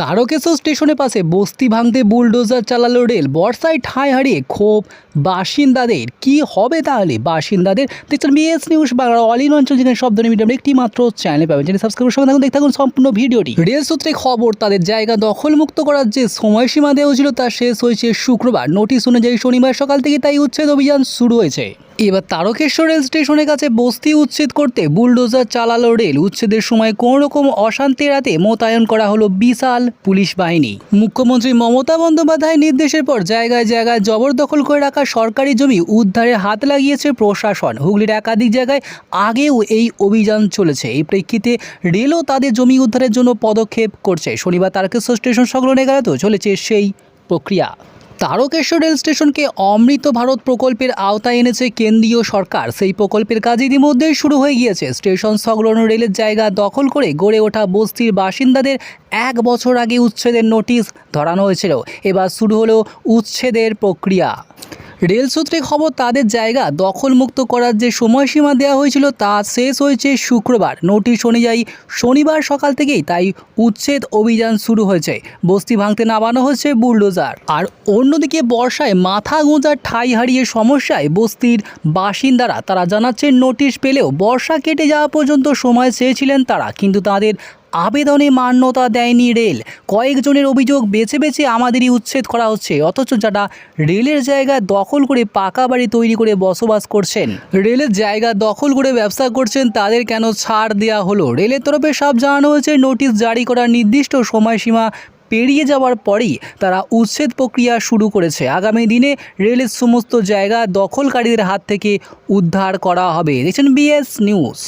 তারকেশ্বর স্টেশনের পাশে বস্তি ভাঙতে বুলডোজার চালালো রেল। বর্ষায় ঠাঁই হারিয়ে ক্ষোভ। বাসিন্দাদের, কি হবে তাহলে? বাসিন্দাদের, দেখছেন BS news Bangla all in অঞ্চল যেখানে সব ধরনের একটি মাত্র চ্যানেল পাবেন। চ্যানেল সাবস্ক্রাইব করে থাকুন, দেখতে থাকুন সম্পূর্ণ ভিডিওটি। রেল সূত্রে খবর, তাদের জায়গা দখলমুক্ত করার যে সময়সীমা দেওয়া ছিল তা শেষ হয়েছে শুক্রবার। নোটিশ অনুযায়ী শনিবার সকাল থেকে তাই উচ্ছেদ অভিযান শুরু হয়েছে। এবার তারকেশ্বর রেল স্টেশনের কাছে বস্তি উচ্ছেদ করতে বুলডোজার চালালো রেল। উচ্ছেদের সময় কোনো রকম অশান্তি এড়াতে মোতায়েন করা হলো বিশাল পুলিশ বাহিনী। মুখ্যমন্ত্রী মমতা বন্দ্যোপাধ্যায়ের নির্দেশের পর জায়গায় জায়গায় জবরদখল করে রাখা সরকারি জমি উদ্ধারে হাত লাগিয়েছে প্রশাসন। হুগলির একাধিক জায়গায় আগেও এই অভিযান চলেছে। এই প্রেক্ষিতে রেলও তাদের জমি উদ্ধারের জন্য পদক্ষেপ করছে। শনিবার তারকেশ্বর স্টেশন সংলগ্ন এগারোতেও চলেছে সেই প্রক্রিয়া। তারকেশ্বর রেল স্টেশনকে অমৃত ভারত প্রকল্পের আওতায় এনেছে কেন্দ্রীয় সরকার। সেই প্রকল্পের কাজ ইতিমধ্যেই শুরু হয়ে গিয়েছে। স্টেশন সংলগ্ন রেলের জায়গা দখল করে গড়ে ওঠা বস্তির বাসিন্দাদের এক বছর আগে উচ্ছেদের নোটিশ ধরানো হয়েছিল। এবার শুরু হলো উচ্ছেদের প্রক্রিয়া। রেল সূত্রে খবর, তাদের জায়গা দখলমুক্ত করার যে সময়সীমা দেওয়া হয়েছিল তা শেষ হয়েছে শুক্রবার। নোটিশ অনুযায়ী শনিবার সকাল থেকেই তাই উচ্ছেদ অভিযান শুরু হয়েছে। বস্তি ভাঙতে নামানো হয়েছে বুলডোজার। আর অন্যদিকে বর্ষায় মাথা গোঁজার ঠাই হারিয়ে সমস্যায় বস্তির বাসিন্দারা, তারা জানাচ্ছেন, নোটিশ পেলেও বর্ষা কেটে যাওয়া পর্যন্ত সময় চেয়েছিলেন তারা। কিন্তু তাদের আবেদনে মান্যতা দেয়নি রেল। কয়েকজনের অভিযোগ বেছে বেছে আমাদেরই উচ্ছেদ করা হচ্ছে, অথচ যারা রেলের জায়গা দখল করে পাকা বাড়ি তৈরি করে বসবাস করছেন, রেলের জায়গা দখল করে ব্যবসা করছেন, তাদের কেন ছাড় দেওয়া হলো? রেলের তরফে সব জানানো হয়েছে, নোটিশ জারি করার নির্দিষ্ট সময়সীমা পেরিয়ে যাওয়ার পরেই তারা উচ্ছেদ প্রক্রিয়া শুরু করেছে। আগামী দিনে রেলের সমস্ত জায়গা দখলকারীদের হাত থেকে উদ্ধার করা হবে। দেখছেন বিএস নিউজ।